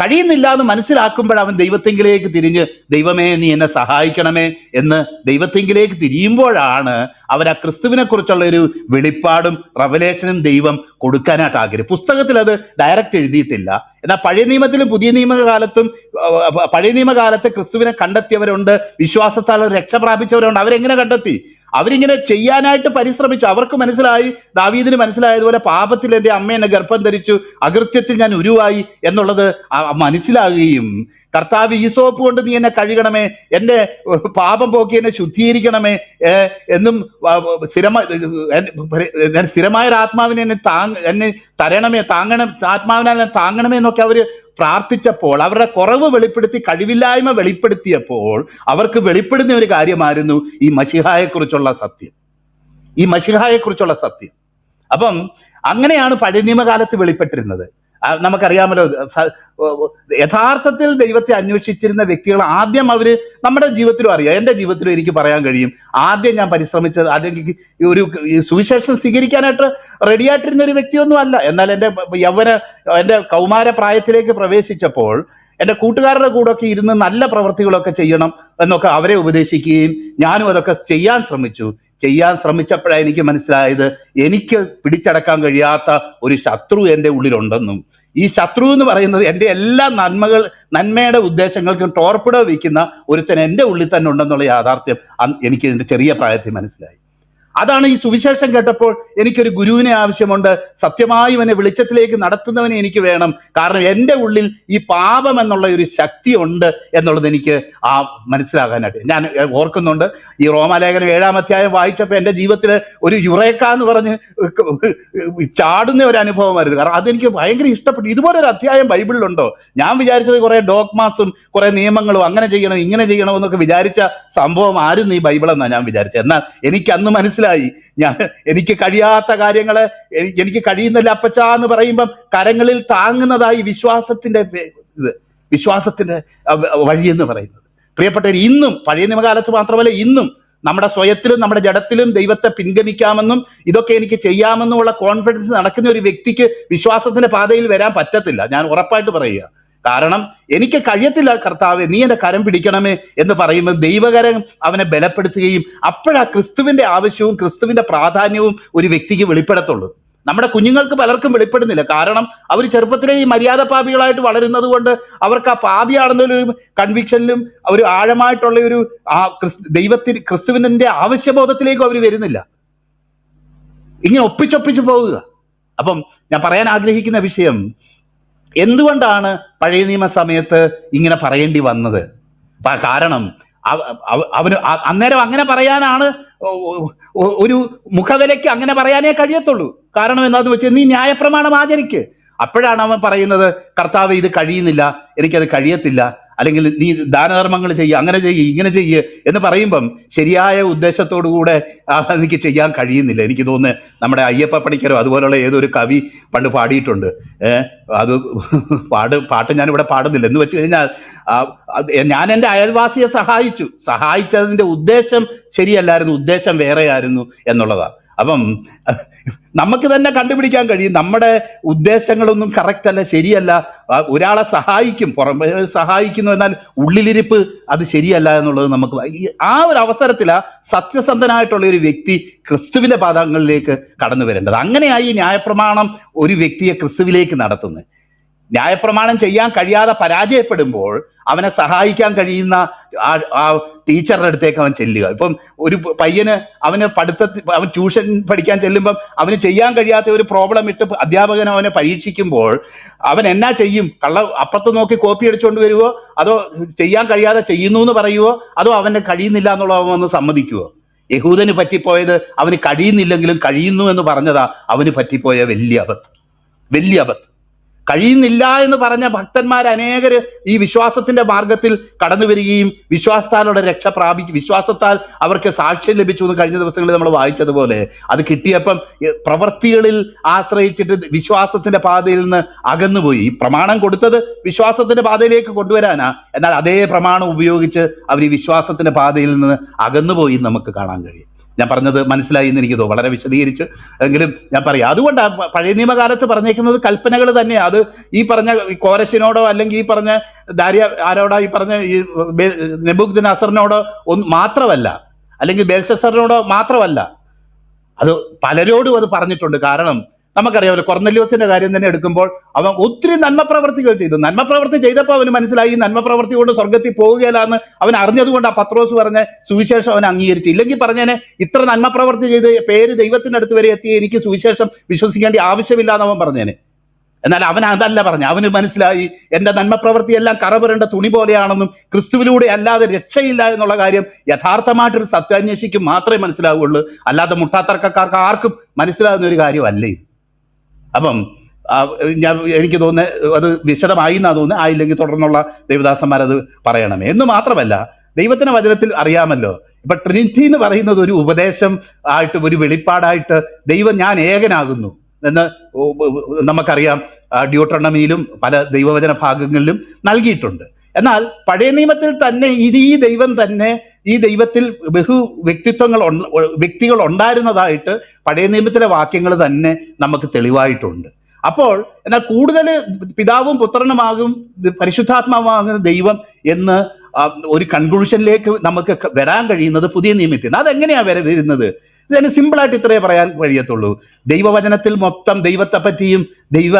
കഴിയുന്നില്ല എന്ന് മനസ്സിലാക്കുമ്പോൾ അവൻ ദൈവത്തെങ്കിലേക്ക് തിരിഞ്ഞ് ദൈവമേ നീ എന്നെ സഹായിക്കണമേ എന്ന് ദൈവത്തെങ്കിലേക്ക് തിരിയുമ്പോഴാണ് അവൻ ആ ക്രിസ്തുവിനെ കുറിച്ചുള്ള ഒരു വെളിപ്പാടും റവലേഷനും ദൈവം കൊടുക്കാനായിട്ട് ആഗ്രഹം. പുസ്തകത്തിൽ അത് ഡയറക്റ്റ് എഴുതിയിട്ടില്ല. എന്നാൽ പഴയ നിയമത്തിലും പുതിയ നിയമകാലത്തും പഴയ നിയമകാലത്ത് ക്രിസ്തുവിനെ കണ്ടെത്തിയവരുണ്ട് വിശ്വാസത്താൽ രക്ഷ പ്രാപിച്ചവരുണ്ട്. അവരെങ്ങനെ കണ്ടെത്തി? അവരിങ്ങനെ ചെയ്യാനായിട്ട് പരിശ്രമിച്ചു. അവർക്ക് മനസ്സിലായി ദാവീദിന് മനസ്സിലായതുപോലെ പാപത്തിൽ എന്റെ അമ്മ എന്നെ ഗർഭം ധരിച്ചു അകൃത്യത്തിൽ ഞാൻ ഉരുവായി എന്നുള്ളത് മനസ്സിലാകുകയും കർത്താവ് ഈ സോപ്പ് കൊണ്ട് നീ എന്നെ കഴുകണമേ എന്റെ പാപം പോക്കി എന്നെ ശുദ്ധീകരിക്കണമേ എന്നും ആ, സ്ഥിരമായി ഞാൻ സ്ഥിരമായ ആത്മാവിനെ എന്നെ താങ് എന്നെ തരണമേ താങ്ങണം ആത്മാവിനെ താങ്ങണമേ എന്നൊക്കെ അവർ പ്രാർത്ഥിച്ചപ്പോൾ അവരുടെ കുറവ് വെളിപ്പെടുത്തി കഴിവില്ലായ്മ വെളിപ്പെടുത്തിയപ്പോൾ അവർക്ക് വെളിപ്പെടുന്ന ഒരു കാര്യമായിരുന്നു ഈ മഷിഹായെക്കുറിച്ചുള്ള സത്യം. ഈ മഷിഹായെക്കുറിച്ചുള്ള സത്യം. അപ്പം അങ്ങനെയാണ് പഴയ നിയമകാലത്ത് വെളിപ്പെട്ടിരുന്നത് നമുക്കറിയാമല്ലോ യഥാർത്ഥത്തിൽ ദൈവത്തെ അന്വേഷിച്ചിരുന്ന വ്യക്തികൾ ആദ്യം അവർ നമ്മുടെ ജീവിതത്തിലും അറിയാം. എന്റെ ജീവിതത്തിലും എനിക്ക് പറയാൻ കഴിയും. ആദ്യം ഞാൻ പരിശ്രമിച്ചത് ആദ്യം ഒരു സുവിശേഷം സ്വീകരിക്കാനായിട്ട് റെഡിയായിട്ടിരുന്ന ഒരു വ്യക്തിയൊന്നും അല്ല. എന്നാൽ എന്റെ യൗവന എന്റെ കൗമാര പ്രായത്തിലേക്ക് പ്രവേശിച്ചപ്പോൾ എന്റെ കൂട്ടുകാരുടെ കൂടെയൊക്കെ ഇരുന്ന് നല്ല പ്രവൃത്തികളൊക്കെ ചെയ്യണം എന്നൊക്കെ അവരെ ഉപദേശിക്കുകയും ഞാനും അതൊക്കെ ചെയ്യാൻ ശ്രമിച്ചു. ചെയ്യാൻ ശ്രമിച്ചപ്പോഴാണ് എനിക്ക് മനസ്സിലായത് എനിക്ക് പിടിച്ചടക്കാൻ കഴിയാത്ത ഒരു ശത്രു എന്റെ ഉള്ളിലുണ്ടെന്നും. ഈ ശത്രു എന്ന് പറയുന്നത് എന്റെ എല്ലാ നന്മകൾ നന്മയുടെ ഉദ്ദേശങ്ങൾക്കും ടോർപ്പിടോ വയ്ക്കുന്ന ഒരുത്തൻ എന്റെ ഉള്ളിൽ തന്നെ ഉണ്ടെന്നുള്ള യാഥാർത്ഥ്യം എനിക്ക് എന്റെ ചെറിയ പ്രായത്തിൽ മനസ്സിലായി. അതാണ് ഈ സുവിശേഷം കേട്ടപ്പോൾ എനിക്കൊരു ഗുരുവിനെ ആവശ്യമുണ്ട്. സത്യമായും എന്നെ വെളിച്ചത്തിലേക്ക് നടത്തുന്നവനെ എനിക്ക് വേണം. കാരണം എന്റെ ഉള്ളിൽ ഈ പാപം എന്നുള്ള ഒരു ശക്തി ഉണ്ട് എന്നുള്ളത് എനിക്ക് ആ മനസ്സിലാകാനായിട്ട്. ഞാൻ ഓർക്കുന്നുണ്ട്. ഈ റോമാലേഖനം ഏഴാം അധ്യായം വായിച്ചപ്പോൾ എന്റെ ജീവിതത്തിൽ ഒരു യുറേക്ക എന്ന് പറഞ്ഞ് ചാടുന്ന ഒരു അനുഭവമായിരുന്നു കാരണം അതെനിക്ക് ഭയങ്കര ഇഷ്ടപ്പെട്ടു. ഇതുപോലെ ഒരു അധ്യായം ബൈബിളിലുണ്ടോ? ഞാൻ വിചാരിച്ചത് കുറെ ഡോക്മാസും കുറെ നിയമങ്ങളും അങ്ങനെ ചെയ്യണം ഇങ്ങനെ ചെയ്യണം എന്നൊക്കെ വിചാരിച്ച സംഭവം ആരും ഈ ബൈബിൾ എന്നാണ് ഞാൻ വിചാരിച്ചത്. എന്നാൽ എനിക്ക് അന്ന് മനസ്സിലായി? ഞാൻ എനിക്ക് കഴിയാത്ത കാര്യങ്ങളെ എനിക്ക് കഴിയുന്നില്ല അപ്പച്ച എന്ന് പറയുമ്പം കരങ്ങളിൽ താങ്ങുന്നതായി വിശ്വാസത്തിന്റെ ഇത് വിശ്വാസത്തിന്റെ വഴി എന്ന് പറയുന്നത്. പ്രിയപ്പെട്ടവർ ഇന്നും പഴയ നിയമകാലത്ത് മാത്രമല്ല ഇന്നും നമ്മുടെ സ്വയത്തിലും നമ്മുടെ ജഡത്തിലും ദൈവത്തെ പിൻഗമിക്കാമെന്നും ഇതൊക്കെ എനിക്ക് ചെയ്യാമെന്നുമുള്ള കോൺഫിഡൻസ് നടക്കുന്ന ഒരു വ്യക്തിക്ക് വിശ്വാസത്തിന്റെ പാതയിൽ വരാൻ പറ്റത്തില്ല. ഞാൻ ഉറപ്പായിട്ട് പറയുക. കാരണം എനിക്ക് കഴിയത്തില്ല കർത്താവെ നീ എന്റെ കരം പിടിക്കണമേ എന്ന് പറയുമ്പോൾ ദൈവകരം അവനെ ബലപ്പെടുത്തുകയും അപ്പോഴാ ക്രിസ്തുവിന്റെ ആവശ്യവും ക്രിസ്തുവിന്റെ പ്രാധാന്യവും ഒരു വ്യക്തിക്ക് വെളിപ്പെടത്തുള്ളൂ. നമ്മുടെ കുഞ്ഞുങ്ങൾക്ക് പലർക്കും വെളിപ്പെടുന്നില്ല. കാരണം അവർ ചെറുപ്പത്തിലെ ഈ മര്യാദ പാപികളായിട്ട് വളരുന്നത് കൊണ്ട് അവർക്ക് ആ പാപിയാണെന്നൊരു കൺവിക്ഷനിലും ഒരു ആഴമായിട്ടുള്ള ഒരു ആ ദൈവത്തിന് ക്രിസ്തുവിന്റെ ആവശ്യബോധത്തിലേക്കും അവർ വരുന്നില്ല. ഇങ്ങനെ ഒപ്പിച്ചൊപ്പിച്ച് പോവുക. അപ്പം ഞാൻ പറയാൻ ആഗ്രഹിക്കുന്ന വിഷയം എന്തുകൊണ്ടാണ് പഴയ നിയമ സമയത്ത് ഇങ്ങനെ പറയേണ്ടി വന്നത്? കാരണം അവ- അവ- അവന് അന്നേരം അങ്ങനെ പറയാനാണ് ഒരു മുഖവിലയ്ക്ക് അങ്ങനെ പറയാനേ കഴിയത്തുള്ളൂ. കാരണം എന്താന്ന് വെച്ചാൽ നീ ന്യായപ്രമാണം ആചരിക്ക്. അപ്പോഴാണ് അവൻ പറയുന്നത് കർത്താവ് ഇത് കഴിയുന്നില്ല എനിക്കത് കഴിയത്തില്ല. അല്ലെങ്കിൽ നീ ദാനധർമ്മങ്ങൾ ചെയ്യുക അങ്ങനെ ചെയ്യുക ഇങ്ങനെ ചെയ്യുക എന്ന് പറയുമ്പം ശരിയായ ഉദ്ദേശത്തോടു കൂടെ ആ, എനിക്ക് ചെയ്യാൻ കഴിയുന്നില്ല. എനിക്ക് തോന്നുന്നു നമ്മുടെ അയ്യപ്പ പണിക്കരോ അതുപോലുള്ള ഏതൊരു കവി പണ്ട് പാടിയിട്ടുണ്ട്. അത് പാട് പാട്ട് ഞാനിവിടെ പാടുന്നില്ല. എന്ന് വെച്ച് കഴിഞ്ഞാൽ ഞാൻ എന്റെ അയൽവാസിയെ സഹായിച്ചു. സഹായിച്ചതിന്റെ ഉദ്ദേശം ശരിയല്ലായിരുന്നു ഉദ്ദേശം വേറെയായിരുന്നു എന്നുള്ളതാണ് അപ്പം നമുക്ക് തന്നെ കണ്ടുപിടിക്കാൻ കഴിയും. നമ്മുടെ ഉദ്ദേശങ്ങളൊന്നും കറക്റ്റ് അല്ല ശരിയല്ല. ഒരാളെ സഹായിക്കും. പുറമെ സഹായിക്കുന്നു എന്നാൽ ഉള്ളിലിരിപ്പ് അത് ശരിയല്ല എന്നുള്ളത് നമുക്ക് ആ ഒരു അവസരത്തിലാ സത്യസന്ധനായിട്ടുള്ള ഒരു വ്യക്തി ക്രിസ്തുവിന്റെ പാദങ്ങളിലേക്ക് കടന്നു വരേണ്ടത്. അങ്ങനെയായി ന്യായപ്രമാണം ഒരു വ്യക്തിയെ ക്രിസ്തുവിലേക്ക് നടത്തുന്നത്. ന്യായപ്രമാണം ചെയ്യാൻ കഴിയാതെ പരാജയപ്പെടുമ്പോൾ അവനെ സഹായിക്കാൻ കഴിയുന്ന ആ ആ ടീച്ചറുടെ അടുത്തേക്ക് അവൻ ചെല്ലുക. ഇപ്പം ഒരു പയ്യന് അവന് പഠിത്തത്തിൽ അവൻ ട്യൂഷൻ പഠിക്കാൻ ചെല്ലുമ്പം അവന് ചെയ്യാൻ കഴിയാത്ത ഒരു പ്രോബ്ലം ഇട്ട് അധ്യാപകൻ അവനെ പരീക്ഷിക്കുമ്പോൾ അവൻ എന്നാ ചെയ്യും? കള്ള അപ്പത്ത് നോക്കി കോപ്പി അടിച്ചുകൊണ്ട് വരുവോ? അതോ ചെയ്യാൻ കഴിയാതെ ചെയ്യുന്നു എന്ന് പറയുവോ? അതോ അവന് കഴിയുന്നില്ല എന്നുള്ള അവൻ വന്ന് സമ്മതിക്കുവോ? യഹൂദന് പറ്റിപ്പോയത് അവന് കഴിയുന്നില്ലെങ്കിലും കഴിയുന്നു എന്ന് പറഞ്ഞതാ അവന് പറ്റിപ്പോയ വലിയ അബദ്ധം. വലിയ അബദ്ധം. കഴിയുന്നില്ല എന്ന് പറഞ്ഞ ഭക്തന്മാർ അനേകർ ഈ വിശ്വാസത്തിന്റെ മാർഗത്തിൽ കടന്നു വരികയും വിശ്വാസത്താലുള്ള രക്ഷ പ്രാപിക്കും വിശ്വാസത്താൽ അവർക്ക് സാക്ഷ്യം ലഭിച്ചു എന്ന് കഴിഞ്ഞ ദിവസങ്ങളിൽ നമ്മൾ വായിച്ചതുപോലെ. അത് കിട്ടിയപ്പം പ്രവൃത്തികളിൽ ആശ്രയിച്ചിട്ട് വിശ്വാസത്തിന്റെ പാതയിൽ നിന്ന് അകന്നുപോയി. പ്രമാണം കൊടുത്തത് വിശ്വാസത്തിന്റെ പാതയിലേക്ക് കൊണ്ടുവരാനാ. എന്നാൽ അതേ പ്രമാണം ഉപയോഗിച്ച് അവർ ഈ വിശ്വാസത്തിന്റെ പാതയിൽ നിന്ന് അകന്നുപോയി നമുക്ക് കാണാൻ കഴിയും. ഞാൻ പറഞ്ഞത് മനസ്സിലായി എന്ന് എനിക്ക് തോന്നുന്നു. വളരെ വിശദീകരിച്ച് എങ്കിലും ഞാൻ പറയാം. അതുകൊണ്ടാണ് പഴയ നിയമകാലത്ത് പറഞ്ഞേക്കുന്നത് കൽപ്പനകൾ തന്നെയാണ് അത് ഈ പറഞ്ഞ കോരശിനോടോ അല്ലെങ്കിൽ ഈ പറഞ്ഞ ദാരിയ ആരോടോ ഈ പറഞ്ഞ ഈ നെബുഖ് നസറിനോടോ ഒന്ന് മാത്രമല്ല. അല്ലെങ്കിൽ ബേൽഷസറിനോടോ മാത്രമല്ല. അത് പലരോടും അത് പറഞ്ഞിട്ടുണ്ട്. കാരണം നമുക്കറിയാമല്ലോ കൊർന്നല്യൂസിന്റെ കാര്യം തന്നെ എടുക്കുമ്പോൾ അവൻ ഒത്തിരി നന്മ പ്രവർത്തികൾ ചെയ്തു. നന്മ പ്രവർത്തി ചെയ്തപ്പോൾ അവന് മനസ്സിലായി നന്മ പ്രവർത്തി കൊണ്ട് സ്വർഗത്തിൽ പോവുകയില്ലെന്ന് അവൻ അറിഞ്ഞതുകൊണ്ട് ആ പത്രോസ് പറഞ്ഞ സുവിശേഷം അവൻ അംഗീകരിച്ചു. ഇല്ലെങ്കിൽ പറഞ്ഞേനെ ഇത്ര നന്മ പ്രവർത്തി ചെയ്ത് പേര് ദൈവത്തിന്റെ അടുത്ത് വരെ എത്തി എനിക്ക് സുവിശേഷം വിശ്വസിക്കേണ്ട ആവശ്യമില്ല എന്ന് അവൻ പറഞ്ഞേനെ. എന്നാൽ അവൻ അതല്ല പറഞ്ഞു അവന് മനസ്സിലായി എന്റെ നന്മ പ്രവൃത്തിയെല്ലാം കറപുരണ്ട തുണി പോലെയാണെന്നും ക്രിസ്തുവിലൂടെ അല്ലാതെ രക്ഷയില്ല എന്നുള്ള കാര്യം യഥാർത്ഥമായിട്ടൊരു സത്യാന്വേഷിക്കും മാത്രമേ മനസ്സിലാവുകയുള്ളൂ അല്ലാതെ മുട്ടാത്തർക്കക്കാർക്ക് ആർക്കും മനസ്സിലാകുന്ന ഒരു കാര്യമല്ല? അപ്പം ഞാൻ എനിക്ക് തോന്നുന്നത് അത് വിശദമായി എന്നാ തോന്നുന്നത് ആയില്ലെങ്കിൽ തുടർന്നുള്ള ദേവദാസന്മാർ അത് പറയണമേ. എന്ന് മാത്രമല്ല ദൈവത്തിന്റെ വചനത്തിൽ അറിയാമല്ലോ. ഇപ്പൊ ട്രിനിറ്റി എന്ന് പറയുന്നത് ഒരു ഉപദേശം ആയിട്ട് ഒരു വെളിപ്പാടായിട്ട് ദൈവം ഞാൻ ഏകനാകുന്നു എന്ന് നമുക്കറിയാം. ഡ്യൂട്ടോണമിയിലും പല ദൈവവചന ഭാഗങ്ങളിലും നൽകിയിട്ടുണ്ട്. എന്നാൽ പഴയ നിയമത്തിൽ തന്നെ ഇത് ഈ ദൈവം തന്നെ ഈ ദൈവത്തിൽ ബഹു വ്യക്തിത്വങ്ങൾ വ്യക്തികൾ ഉണ്ടായിരുന്നതായിട്ട് പഴയ നിയമത്തിലെ വാക്യങ്ങൾ തന്നെ നമുക്ക് തെളിവായിട്ടുണ്ട്. അപ്പോൾ എന്നാൽ കൂടുതൽ പിതാവും പുത്രനുമാകും പരിശുദ്ധാത്മാവാകുന്ന ദൈവം എന്ന് ഒരു കൺക്ലൂഷനിലേക്ക് നമുക്ക് വരാൻ കഴിയുന്നത് പുതിയ നിയമത്തിൽ അതെങ്ങനെയാണ് വരെ വരുന്നത്? ഇതിന് സിമ്പിളായിട്ട് ഇത്രയേ പറയാൻ കഴിയത്തുള്ളൂ. ദൈവവചനത്തിൽ മൊത്തം ദൈവത്തെ പറ്റിയും ദൈവ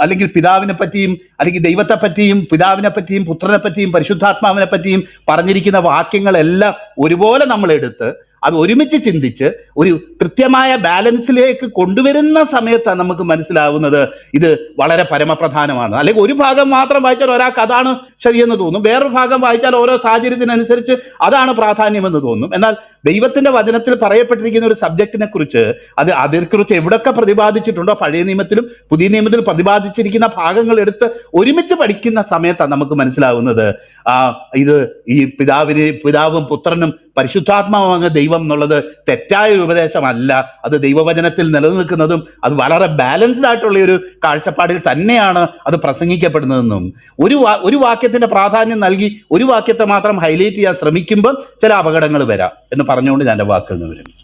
അല്ലെങ്കിൽ പിതാവിനെ പറ്റിയും അല്ലെങ്കിൽ ദൈവത്തെ പറ്റിയും പിതാവിനെ പറ്റിയും പുത്രനെ പറ്റിയും പരിശുദ്ധാത്മാവിനെ പറ്റിയും പറഞ്ഞിരിക്കുന്ന വാക്യങ്ങളെല്ലാം ഒരുപോലെ നമ്മൾ എടുത്ത് അത് ഒരുമിച്ച് ചിന്തിച്ച് ഒരു കൃത്യമായ ബാലൻസിലേക്ക് കൊണ്ടുവരുന്ന സമയത്താണ് നമുക്ക് മനസ്സിലാവുന്നത് ഇത് വളരെ പരമപ്രധാനമാണ്. അല്ലെങ്കിൽ ഒരു ഭാഗം മാത്രം വായിച്ചാൽ ഒരാൾക്ക് അതാണ് ശരിയെന്ന് തോന്നും. വേറൊരു ഭാഗം വായിച്ചാൽ ഓരോ സാഹചര്യത്തിനനുസരിച്ച് അതാണ് പ്രാധാന്യമെന്ന് തോന്നും. എന്നാൽ ദൈവത്തിന്റെ വചനത്തിൽ പറയപ്പെട്ടിരിക്കുന്ന ഒരു സബ്ജക്റ്റിനെ കുറിച്ച് അത് അതിനെക്കുറിച്ച് എവിടൊക്കെ പ്രതിപാദിച്ചിട്ടുണ്ടോ പഴയ നിയമത്തിലും പുതിയ നിയമത്തിലും പ്രതിപാദിച്ചിരിക്കുന്ന ഭാഗങ്ങൾ എടുത്ത് ഒരുമിച്ച് പഠിക്കുന്ന സമയത്താണ് നമുക്ക് മനസ്സിലാവുന്നത്. ആ ഇത് ഈ പിതാവിന് പിതാവും പുത്രനും പരിശുദ്ധാത്മാവാണ് ദൈവം എന്നുള്ളത് തെറ്റായ ഉപദേശമല്ല. അത് ദൈവവചനത്തിൽ നിലനിൽക്കുന്നതും അത് വളരെ ബാലൻസ്ഡ് ആയിട്ടുള്ള ഒരു കാഴ്ചപ്പാടിൽ തന്നെയാണ് അത് പ്രസംഗിക്കപ്പെടുന്നതെന്നും. ഒരു ഒരു വാക്യത്തിന്റെ പ്രാധാന്യം നൽകി ഒരു വാക്യത്തെ മാത്രം ഹൈലൈറ്റ് ചെയ്യാൻ ശ്രമിക്കുമ്പോൾ ചില അപകടങ്ങൾ വരാം എന്ന് പറഞ്ഞുകൊണ്ട് ഞാൻ എന്റെ വാക്കുകൾ നിന്ന്